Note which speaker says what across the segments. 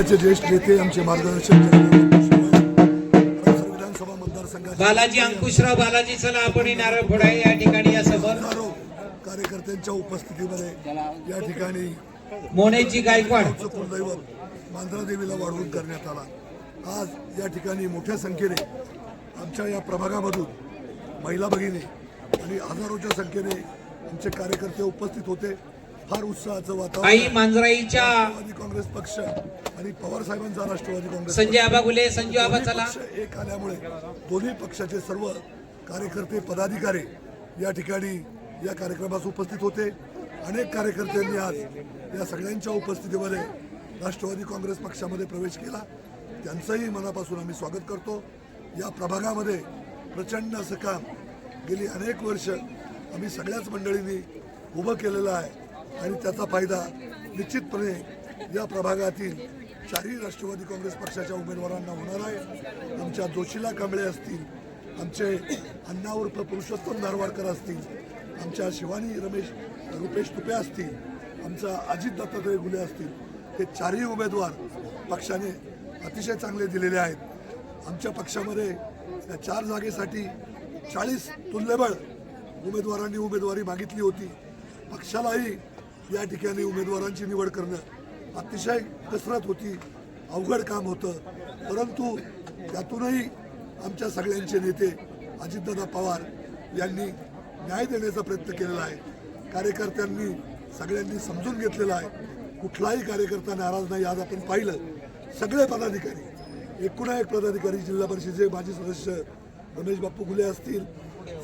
Speaker 1: जिल्ह्याचे ज्येष्ठ नेते आमचे मार्गदर्शक
Speaker 2: बालाजी अंकुशराव बालाजी चला आपण नारळ फोडाय या ठिकाणी या
Speaker 1: हजारो कार्यकर्त्यांच्या उपस्थितीमध्ये या ठिकाणी
Speaker 2: मोनेची गायकवाड.
Speaker 1: कुलदैवत मांजरा देवीला वाढवून करण्यात आला. आज या ठिकाणी मोठ्या संख्येने आमच्या या प्रभागामधून महिला भगिनी आणि हजारोच्या संख्येने आमचे कार्यकर्ते उपस्थित होते. फार उत्साहाचं
Speaker 2: आई
Speaker 1: वातावरण
Speaker 2: मांजराईच्या
Speaker 1: राष्ट्रवादी काँग्रेस पक्ष आणि पवार साहेबांचा राष्ट्रवादी काँग्रेस
Speaker 2: संजय आबा गुले संजू आबा चला
Speaker 1: पक्ष एक आल्यामुळे दोन्ही पक्षाचे सर्व कार्यकर्ते पदाधिकारी या ठिकाणी या कार्यक्रमास उपस्थित होते. अनेक कार्यकर्त्यांनी आज या सगळ्यांच्या उपस्थितीमध्ये राष्ट्रवादी काँग्रेस पक्षामध्ये प्रवेश केला. त्यांचंही मनापासून आम्ही स्वागत करतो. या प्रभागामध्ये प्रचंड असं काम. गेली अनेक वर्ष आम्ही सगळ्याच मंडळींनी उभं केलेलं आहे. आणि त्याचा फायदा निश्चितपणे या प्रभागातील चारही राष्ट्रवादी काँग्रेस पक्षाच्या उमेदवारांना होणार आहे. आमच्या जोशीला कांबळे असतील आमचे अण्णा उर्फ पुरुषोत्तम धारवाडकर असतील आमच्या शिवानी रमेश रुपेश तुपे असतील आमचा अजित दत्तात्रय गुले असतील हे चारही उमेदवार पक्षाने अतिशय चांगले दिलेले आहेत. आमच्या पक्षामध्ये या चार जागेसाठी चाळीस तुल्यबळ उमेदवारांनी उमेदवारी मागितली होती. पक्षालाही या ठिकाणी उमेदवारांची निवड करणं अतिशय कसरत होती अवघड काम होतं. परंतु त्यातूनही आमच्या सगळ्यांचे नेते अजितदादा पवार यांनी न्याय देण्याचा प्रयत्न केलेला आहे. कार्यकर्त्यांनी सगळ्यांनी समजून घेतलेला आहे. कुठलाही कार्यकर्ता नाराज नाही. आज आपण पाहिलं सगळे पदाधिकारी एकूण एक पदाधिकारी जिल्हा परिषदेचे माजी सदस्य रमेश बाप्पू गुले असतील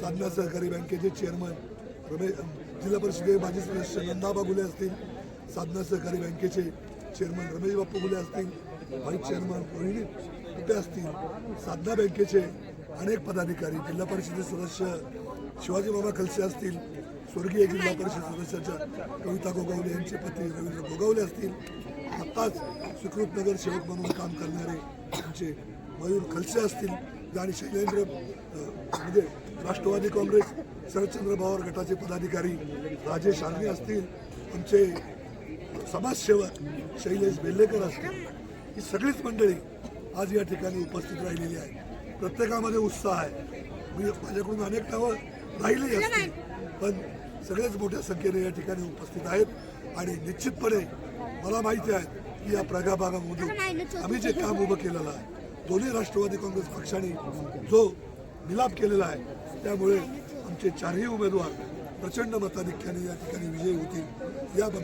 Speaker 1: साधना सहकारी बँकेचे चेअरमन रमेश जिल्हा परिषदेचे माजी सदस्य नंदाबा गुले असतील साधना सहकारी बँकेचे चेअरमन रमेश बाप्पू गुले असतील व्हाईस चेअरमन रोहिणी कुठे असतील साधना बँकेचे अनेक पदाधिकारी जिल्हा परिषदेचे सदस्य शिवाजी बाबा खलसे असतील स्वर्गीय जिल्हा परिषद सदस्याच्या कविता गोगावले यांचे पती रवींद्र गोगावले असतील आत्ताच सुकृतनगर सेवक म्हणून काम करणारे आमचे मयूर खलसे असतील आणि शैलेंद्र अ, म्हणजे राष्ट्रवादी काँग्रेस शरदचंद्र पवार गटाचे पदाधिकारी राजेश आर्मी असतील आमचे समाजसेवक शैलेश बेल्लेकर असतील ही सगळीच मंडळी आज या ठिकाणी उपस्थित राहिलेली आहे प्रत्येकामध्ये उत्साह आहे. मी माझ्याकडून अनेक नावं राहिली असतील पण सगळेच मोठ्या संख्येने या ठिकाणी उपस्थित आहेत आणि निश्चितपणे मला माहिती आहे की या प्रगा भागामधून आम्ही जे काम उभं केलेलं आहे दोन्ही राष्ट्रवादी काँग्रेस पक्षाने जो मिलाप केलेला आहे त्यामुळे आमचे चारही उमेदवार प्रचंड मताधिक्याने या ठिकाणी विजयी होतील. याबद्दल